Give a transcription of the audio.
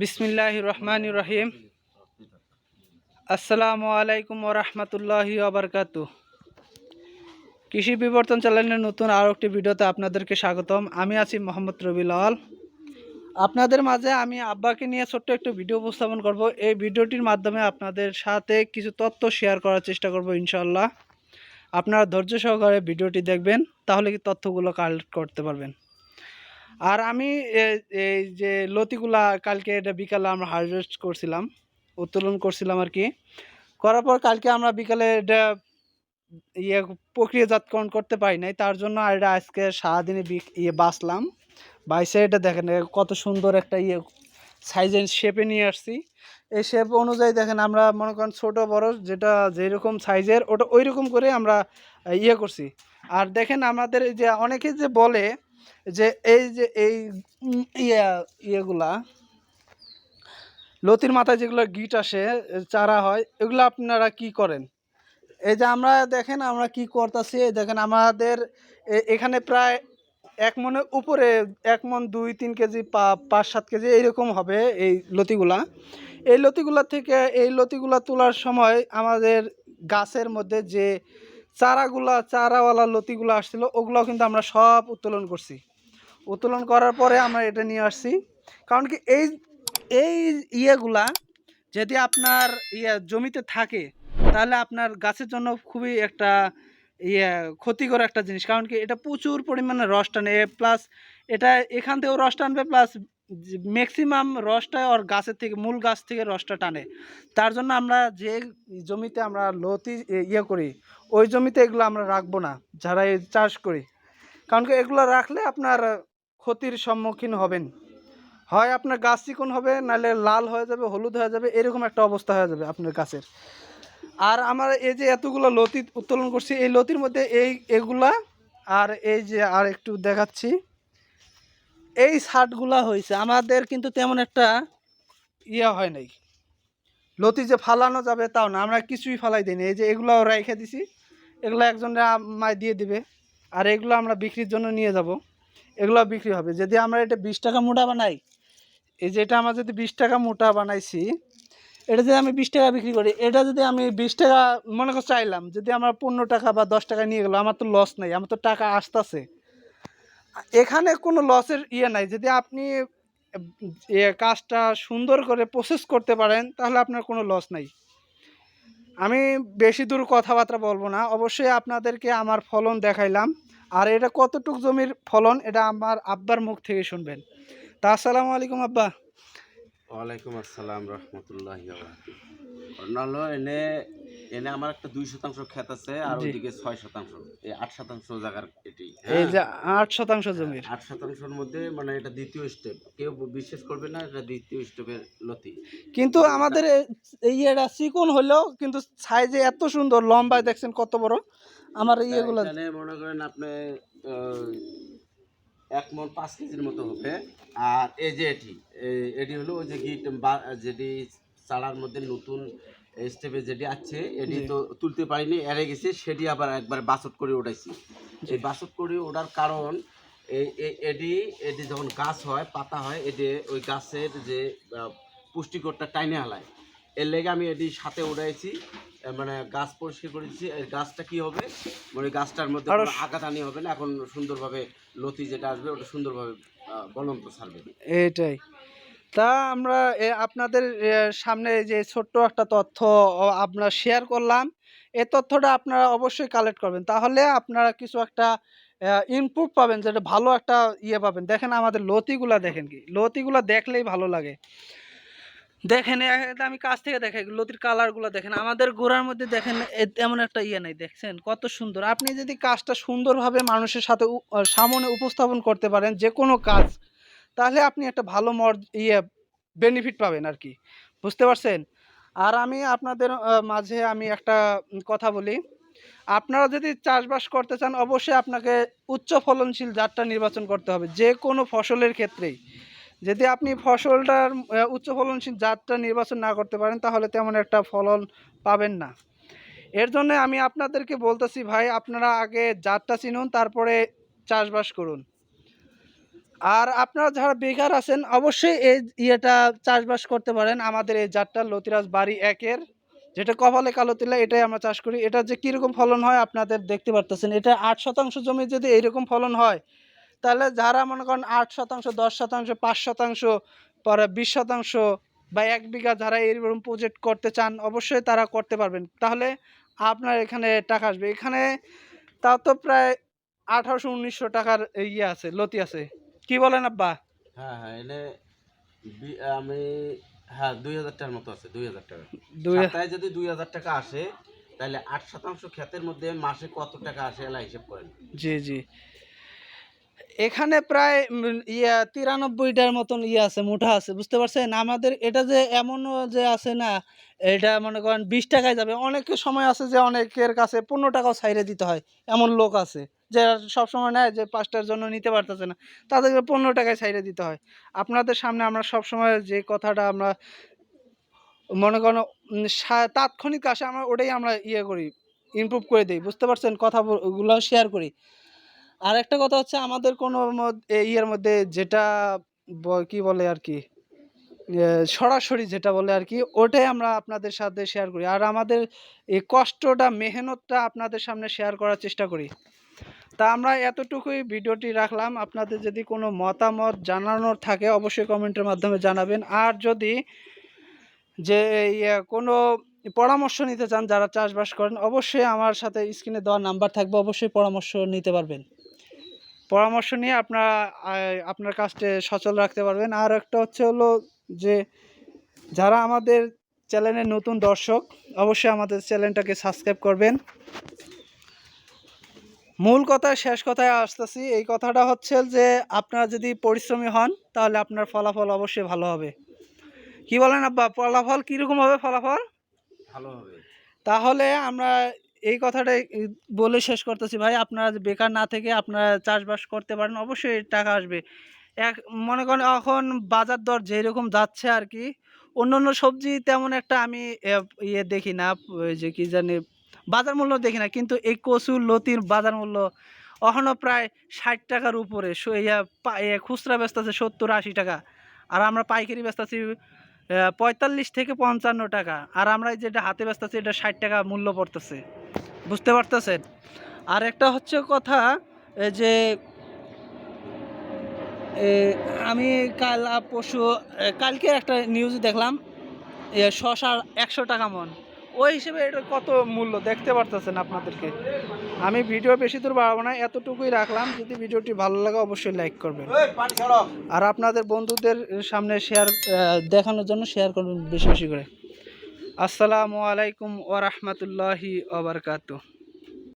বিসমিল্লাহ রহমান রহিম। আসসালামু আলাইকুম ওরহমতুল্লাহি আবরকাত কৃষি বিবর্তন চ্যানেলের নতুন আরও একটি ভিডিওতে আপনাদেরকে স্বাগতম। আমি আছি মোহাম্মদ রবিলাল আপনাদের মাঝে আমি আব্বাকে নিয়ে ছোট্ট একটু ভিডিও উপস্থাপন করব। এই ভিডিওটির মাধ্যমে আপনাদের সাথে কিছু তথ্য শেয়ার করার চেষ্টা করব ইনশাল্লাহ আপনারা ধৈর্য সহকারে ভিডিওটি দেখবেন, তাহলে কি তথ্যগুলো কালেক্ট করতে পারবেন। আর আমি এই যে লতিগুলা কালকে এটা বিকালে আমরা হারভেস্ট করছিলাম, উত্তোলন করছিলাম আর কি। করার পর কালকে আমরা বিকালে এটা ইয়ে প্রক্রিয়াজাতকরণ করতে পারি নাই, তার জন্য আর এটা আজকে সারাদিনে ইয়ে বাঁচলাম। বাইসে এটা দেখেন কত সুন্দর একটা ইয়ে সাইজ সাইজের শেপে নিয়ে আসছি। এই শেপ অনুযায়ী দেখেন, আমরা মনে করেন ছোটো, বড়, যেটা যেরকম সাইজের ওটা ওই রকম করে আমরা ইয়ে করছি। আর দেখেন আমাদের যে অনেকে যে বলে যে এই যে এই ইয়া, ইয়েগুলা, লতির মাথায় যেগুলো গিট আসে, চারা হয়, এগুলো আপনারা কি করেন? এই যে আমরা দেখেন, আমরা কি করতেছি দেখেন আমাদের এখানে প্রায় এক মনের উপরে এক মন দুই, তিন কেজি পাঁচ, সাত কেজি এইরকম হবে এই লতিগুলা। এই লতিগুলা থেকে, এই লতিগুলা তোলার সময় আমাদের গাছের মধ্যে যে চারাগুলা, চারাওয়ালা লতিগুলো আসছিল ওগুলো কিন্তু আমরা সব উত্তোলন করছি। উত্তোলন করার পরে আমরা এটা নিয়ে আসছি। কারণ কি এই এই ইয়েগুলা যদি আপনার ইয়ে জমিতে থাকে, তাহলে আপনার গাছের জন্য খুবই একটা ইয়ে ক্ষতিকর একটা জিনিস। কারণ কি এটা প্রচুর পরিমাণে রস টানে প্লাস এটা এখান থেকেও রস টানবে প্লাস ম্যাক্সিমাম রসটা ওর গাছের থেকে, মূল গাছ থেকে রসটা টানে। তার জন্য আমরা যে জমিতে আমরা লতি ইয়ে করি, ওই জমিতে এগুলো আমরা রাখব না, যারা এই চাষ করি। কারণ কি এগুলো রাখলে আপনার ক্ষতির সম্মুখীন হবেন। হয় আপনার গাছ চিকন হবে, নাহলে লাল হয়ে যাবে, হলুদ হয়ে যাবে, এরকম একটা অবস্থা হয়ে যাবে আপনার গাছের। আর আমার এই যে এতগুলো লতি উত্তোলন করছি, এই লতির মধ্যে এই এগুলা, আর এই যে আর একটু দেখাচ্ছি। এই শার্টগুলা হয়েছে আমাদের কিন্তু তেমন একটা ইয়ে হয় নাই। লতি যে ফালানো যাবে তাও না, আমরা কিছুই ফালাই দিইনি এই যে এগুলো রেখে দিছি, এগুলো একজনরা আমায় দিয়ে দিবে, আর এগুলো আমরা বিক্রির জন্য নিয়ে যাব। এগুলো বিক্রি হবে। যদি আমরা এটা বিশ টাকা মোটা বানাই, এই যে এটা আমরা যদি বিশ টাকা মোটা বানাইছি, এটা যদি আমি বিশ টাকা বিক্রি করি, এটা যদি আমি বিশ টাকা, মনে করে চাইলাম, যদি আমার পনেরো টাকা বা দশ টাকা নিয়ে গেলো আমার তো লস নাই, আমার তো টাকা আসতেছে। এখানে কোনো লসের ইয়ে নাই। যদি আপনি কাজটা সুন্দর করে প্রসেস করতে পারেন, তাহলে আপনার কোনো লস নাই। আমি বেশি দূর কথাবার্তা বলব না। অবশ্যই আপনাদেরকে আমার ফলন দেখাইলাম। আর এটা কতটুক জমির ফলন, এটা আমার আব্বার মুখ থেকে শুনবেন। তা, আসসালামু আলাইকুম, আব্বা। ওয়ালাইকুম আসসালাম রহমতুল্লাহ হলো এনে এনে আমার একটা দুই শতাংশ ক্ষেত আছে আর। ওইদিকে ছয় শতাংশ। এই আট শতাংশ জায়গার এটি এই হ্যাঁ? যে আট শতাংশ জমির আট শতাংশের মধ্যে মানে এটা দ্বিতীয় স্টেপ কেউ বিশ্বাস করবে না এটা দ্বিতীয় স্টেপের লতি। কিন্তু আমাদের এই এটা চিকন হলেও কিন্তু সাইজে এত সুন্দর লম্বায় দেখছেন কত বড়? আমার ইয়েগুলো মনে করেন আপনি এক মন পাঁচ কেজির মতো হবে। আর এই যে এটি এটি হলো ওই যে গিট বা- যেটি চালার মধ্যে নতুন স্টেপে যেটি আছে এটি তো তুলতে পারিনি এড়ে গেছে সেটি আবার একবার বাসট করে উঠাইছি। এই বাসট করে ওঠার কারণ এটি এটি যখন গাছ হয় পাতা হয় এটি ওই গাছের যে পুষ্টিকরটা টাইনে হালায়। এর লেগে আমি এটি সাথে উঠাইছি মানে গাছ পরিষ্কার করেছি এই গাছটা কি হবে? মানে গাছটার মধ্যে আঘাতানি হবে না এখন সুন্দরভাবে লতি যেটা আসবে ওটা সুন্দরভাবে বলন্ত ছাড়বে। এইটাই তা আমরা এ, আপনাদের সামনে যে ছোট্ট একটা তথ্য আমরা শেয়ার করলাম। এই তথ্যটা আপনারা অবশ্যই কালেক্ট করবেন। তাহলে আপনারা কিছু একটা ইনপুট পাবেন যেটা ভালো একটা ইয়ে পাবেন। দেখেন আমাদের লতিগুলা দেখেন কি? লতিগুলা দেখলেই ভালো লাগে। দেখেন আমি কাছ থেকে দেখাই। লতির কালারগুলো দেখেন। আমাদের গোড়ার মধ্যে দেখেন এ- এমন একটা ইয়ে নাই দেখছেন? কত সুন্দর। আপনি যদি কাজটা সুন্দরভাবে মানুষের সাথে সামনে উপস্থাপন করতে পারেন যে কোনো কাজ তাহলে আপনি একটা ভালো মর ইয়ে বেনিফিট পাবেন আর কি। বুঝতে পারছেন? আর আমি আপনাদের মাঝে আমি একটা কথা বলি। আপনারা যদি চাষবাস করতে চান, অবশ্যই আপনাকে উচ্চ ফলনশীল জাতটা নির্বাচন করতে হবে, যে কোনো ফসলের ক্ষেত্রেই। যদি আপনি ফসলটার উচ্চ ফলনশীল জাতটা নির্বাচন না করতে পারেন, তাহলে তেমন একটা ফলন পাবেন না। এর জন্য আমি আপনাদেরকে বলতেছি, ভাই, আপনারা আগে জাতটা চিনুন, তারপরে চাষবাস করুন। আর আপনারা যারা বেকার আছেন, অবশ্যই এই ইয়েটা চাষবাস করতে পারেন। আমাদের এই জাতটা লতিরাজ বাড়ি একের, যেটা কপালে কালো তিলা, এটাই আমরা চাষ করি। এটা যে কীরকম ফলন হয় আপনাদের দেখতে পারতেছেন। এটা আট শতাংশ জমি যদি এইরকম ফলন হয়, তাহলে যারা মনে করেন আট শতাংশ, দশ শতাংশ, পাঁচ শতাংশ, পরে বিশ শতাংশ বা এক বিঘা যারা এইরকম প্রজেক্ট করতে চান, অবশ্যই তারা করতে পারবেন। তাহলে আপনার এখানে টাকা আসবে। এখানে তাও তো প্রায় আঠারোশো, উনিশশো টাকার ইয়ে আছে, লতি আছে। কি বলেন আব্বা? হ্যাঁ হ্যাঁ এনে আমি হ্যাঁ দুই হাজার টাকার মতো আছে দুই হাজার টাকা। সপ্তাহে যদি দুই হাজার টাকা আসে তাহলে আট শতাংশ ক্ষেতের মধ্যে মাসে কত টাকা আসে এলা হিসেব করেন। জি জি। এখানে প্রায় ইয়া তিরানব্বইটার মতন ইয়ে আছে মুঠা আছে বুঝতে পারছেন? আমাদের এটা যে এমনও যে আছে না এটা মনে করেন বিশ টাকায় যাবে। অনেকের সময় আছে যে অনেকের কাছে পনেরো টাকাও ছাইরে দিতে হয় এমন লোক আছে। যে সব সময় নেয় যে পাঁচটার জন্য নিতে পারতেছে না, তাদেরকে পনেরো টাকায় ছাইরে দিতে হয়। আপনাদের সামনে আমরা সব সময় যে কথাটা আমরা মনে করেন তাৎক্ষণিক আসে আমরা ওটাই আমরা ইয়ে করি ইমপ্রুভ করে দিই, বুঝতে পারছেন? কথাগুলো শেয়ার করি। আর একটা কথা হচ্ছে আমাদের কোনো ইয়ের মধ্যে যেটা কি বলে আর কি সরাসরি যেটা বলে আর কি, ওটাই আমরা আপনাদের সাথে শেয়ার করি। আর আমাদের এই কষ্টটা, মেহনতটা আপনাদের সামনে শেয়ার করার চেষ্টা করি। তা আমরা এতটুকুই ভিডিওটি রাখলাম। আপনাদের যদি কোনো মতামত জানানোর থাকে, অবশ্যই কমেন্টের মাধ্যমে জানাবেন। আর যদি যে কোনো পরামর্শ নিতে চান, যারা চাষবাস করেন, অবশ্যই আমার সাথে স্ক্রিনে দেওয়া নাম্বার থাকবে, অবশ্যই পরামর্শ নিতে পারবেন। পরামর্শ নিয়ে আপনারা আপনার কাজটা সচল রাখতে পারবেন। আর একটা হচ্ছে হলো যে, যারা আমাদের চ্যানেলের নতুন দর্শক, অবশ্যই আমাদের চ্যানেলটাকে সাবস্ক্রাইব করবেন। মূল কথায় শেষ কথায় আসতেছি। এই কথাটা হচ্ছে যে আপনারা যদি পরিশ্রমী হন তাহলে আপনার ফলাফল অবশ্যই ভালো হবে। কি বলেন আব্বা ফলাফল কীরকম হবে ফলাফল? ভালো হবে। তাহলে আমরা এই কথাটাই বলে শেষ করতেছি। ভাই আপনারা বেকার না থেকে আপনারা চাষবাস করতে পারেন অবশ্যই টাকা আসবে। এক মনে করেন এখন বাজার দর যেরকম যাচ্ছে আর কি অন্য অন্য সবজি তেমন একটা আমি ইয়ে দেখি না ওই যে কি জানি বাজার মূল্য দেখি না কিন্তু এই কচু লতির বাজার মূল্য এখনও প্রায় ষাট টাকার উপরে। খুচরা ব্যস্ত আছে সত্তর আশি টাকা। আর আমরা পাইকারি ব্যস্ত আছি পঁয়তাল্লিশ থেকে পঞ্চান্ন টাকা। আর আমরা যেটা হাতে ব্যস্ত আছি এটা ষাট টাকা মূল্য পড়তেছে। বুঝতে পারতেছেন? আর একটা হচ্ছে কথা যে আমি কাল পরশু কালকে একটা নিউজ দেখলাম এ, শশার একশো টাকা মন। ওই হিসেবে এটা কত মূল্য? দেখতে পারতেছেন আপনাদেরকে। আমি ভিডিও বেশি দূর বাড়াবো না এতটুকুই রাখলাম। যদি ভিডিওটি ভালো লাগে অবশ্যই লাইক করবেন। আর আপনাদের বন্ধুদের সামনে শেয়ার দেখানোর জন্য শেয়ার করবেন বেশি বেশি করে। আসসালামু আলাইকুম ওরহমতুল্লাহি বারাকাতুহু।